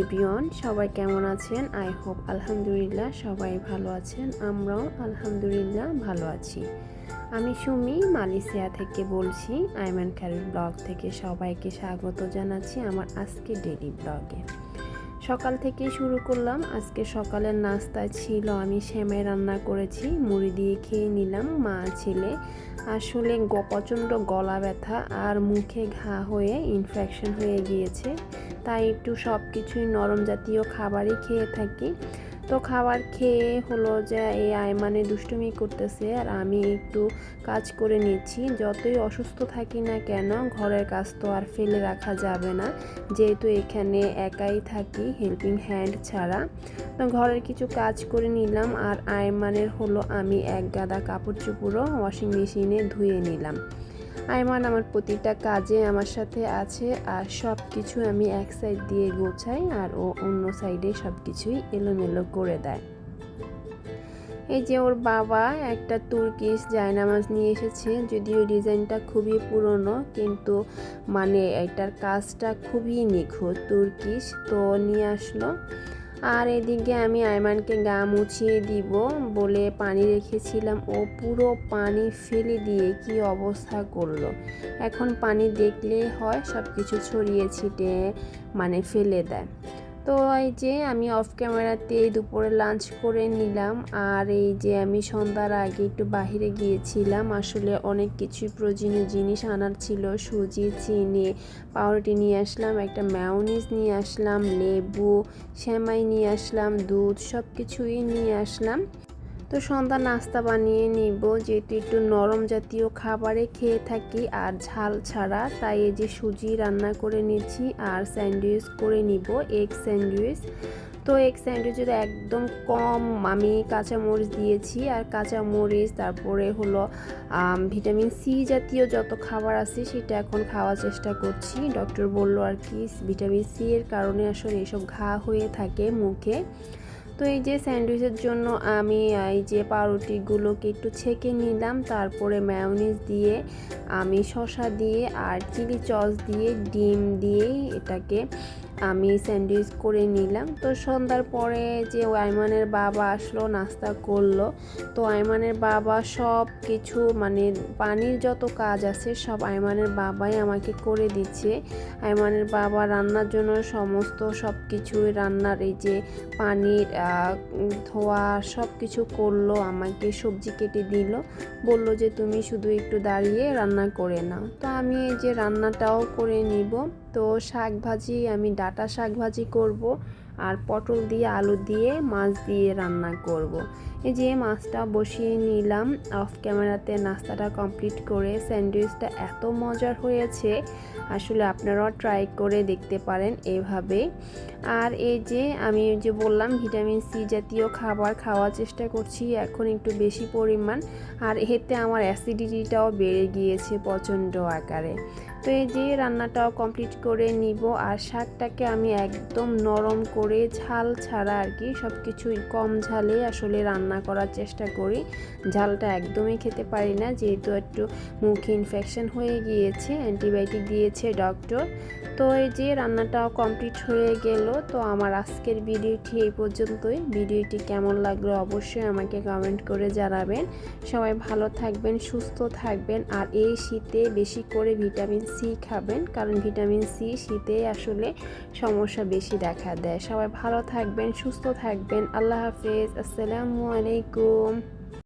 Everyone সবাই কেমন আছেন? আই হোপ আলহামদুলিল্লাহ সবাই ভালো আছেন, আমরাও আলহামদুলিল্লাহ ভালো আছি। আমি সুমি, মালয়েশিয়া থেকে বলছি, আইমান খ্যারের ব্লগ থেকে সবাইকে স্বাগত জানাচ্ছি আমার আজকে ডেলি ব্লগে। সকাল থেকে শুরু করলাম। আজকে সকালের নাস্তা ছিল, আমি সেমাই রান্না করেছি, মুড়ি দিয়ে খেয়ে নিলাম মা, ছেলে। আসলে প্রচণ্ড গলা ব্যথা আর মুখে ঘা হয়ে ইনফেকশন হয়ে গিয়েছে। তাই একটু সব কিছুই নরম জাতীয় খাবারই খেয়ে থাকি। তো খাবার খেয়ে হলো যে এই আয়মানে দুষ্টুমি করতেছে আর আমি একটু কাজ করে নিচ্ছি। যতই অসুস্থ থাকি না কেন, ঘরের কাজ তো আর ফেলে রাখা যাবে না। যেহেতু এখানে একাই থাকি হেল্পিং হ্যান্ড ছাড়া। তো ঘরের কিছু কাজ করে নিলাম আর আয়মানের হলো আমি এক গাদা কাপড় চোপড়ও ওয়াশিং মেশিনে ধুয়ে নিলাম। আয়মান, আমার প্রতিটা কাজে আমার সাথে আছে আর সব কিছু আমি এক সাইড দিয়ে গোছাই আর ও অন্য সাইডে সব কিছুই এলোমেলো করে দেয়। এই যে ওর বাবা একটা তুর্কিশ জায়নামাজ নিয়ে এসেছে, যদিও ডিজাইনটা খুবই পুরনো, কিন্তু মানে এটার কাজটা খুবই নিখুঁত তুর্কিশ, তো নিয়ে আসলো। আর এদিকে আমি আয়মানকে গা মুছিয়ে দিব বলে পানি রেখেছিলাম। ও পুরো পানি ফেলে দিয়ে কি অবস্থা করল? এখন পানি দেখলে হয় সব কিছু ছড়িয়ে ছিটে মানে ফেলে দেয়। তো এই যে আমি অফ ক্যামেরাতে দুপুরে লাঞ্চ করে নিলাম। আর এই যে আমি সন্ধ্যার আগে একটু বাহিরে গিয়েছিলাম। আসলে অনেক কিছুই প্রয়োজনীয় জিনিস আনার ছিল। সুজি, চিনি, পাউরুটি নিয়ে আসলাম, একটা ম্যাওনিজ নিয়ে আসলাম, লেবু শ্যামাই নিয়ে আসলাম, দুধ সব কিছুই নিয়ে আসলাম। তো সন্ধ্যা নাস্তা বানিয়ে নিব যেহেতু একটু নরম জাতীয় খাবারে খেয়ে থাকি আর ঝাল ছাড়া। তাই এই যে সুজি রান্না করে নিচ্ছি আর স্যান্ডউইচ করে নিব, এগ স্যান্ডউইচ। তো এগ স্যান্ডউইচের একদম কম আমি কাঁচামরিচ দিয়েছি আর কাঁচামরিচ, তারপরে হলো ভিটামিন সি জাতীয় যত খাবার আছে সেটা এখন খাওয়ার চেষ্টা করছি। ডক্টর বলল আর কি, ভিটামিন সি এর কারণে আসলে এসব ঘা হয়ে থাকে মুখে। তো এই যে স্যান্ডউইচের জন্য আমি এই যে পাউরুটিগুলোকে একটু ছেঁকে নিলাম। তারপরে ম্যাওনিজ দিয়ে আমি শসা দিয়ে আর চিলি চস দিয়ে, ডিম দিয়ে এটাকে আমি স্যান্ডউইচ করে নিলাম। তো সন্ধ্যার পরে যে আইমানের বাবা আসলো, নাস্তা করল, তো আইমানের বাবা সব কিছু মানে পানির যত কাজ আছে, সব আইমানের বাবাই আমাকে করে দিচ্ছে। আইমানের বাবা রান্নার জন্য সমস্ত সব কিছুই রান্নার এই যে পানির ধোয়া সব কিছু করল, আমাকে সবজি কেটে দিল। বলল যে, তুমি শুধু একটু দাঁড়িয়ে রান্না করে নাও। তো আমি এই যে রান্নাটাও করে নিব। তো শাক ভাজি, আমি ডাটা শাক ভাজি করব আর পটল দিয়ে আলু দিয়ে মাছ দিয়ে রান্না করব। এই যে মাছটা বসিয়ে নিলাম, অফ ক্যামেরাতে নাস্তাটা কমপ্লিট করে স্যান্ডউইচটা এত মজার হয়েছে, আসলে আপনারাও ট্রাই করে দেখতে পারেন এভাবে। আর এই যে আমি যে বললাম, ভিটামিন সি জাতীয় খাবার খাওয়ার চেষ্টা করছি, এখন একটু বেশি পরিমাণ। আর এতে আমার অ্যাসিডিটিটাও বেড়ে গিয়েছে প্রচণ্ড আকারে। তো এই যে রান্নাটাও কমপ্লিট করে নিব আর শাকটাকে আমি একদম নরম করে ঝাল ছাড়া আর কি সব কিছুই কম ঝালে আসলে রান্না করার চেষ্টা করি। ঝালটা একদমই খেতে পারি না, যেহেতু একটু মুখে ইনফেকশন হয়ে গিয়েছে অ্যান্টিবায়োটিক দিয়েছে ডক্টর তো এই যে রান্নাটাও কমপ্লিট হয়ে গেল, তো আমার আজকের ভিডিওটি এই পর্যন্তই। ভিডিওটি কেমন লাগল অবশ্যই আমাকে কমেন্ট করে জানাবেন। সবাই ভালো থাকবেন, সুস্থ থাকবেন, আর এই শীতে বেশি করে ভিটামিন সি খাবেন, কারণ ভিটামিন সি শীতে আসলে সমস্যা বেশি দেখা দেয়। সবাই ভালো থাকবেন, সুস্থ থাকবেন। আল্লাহ হাফেজ। আসসালামু আলাইকুম।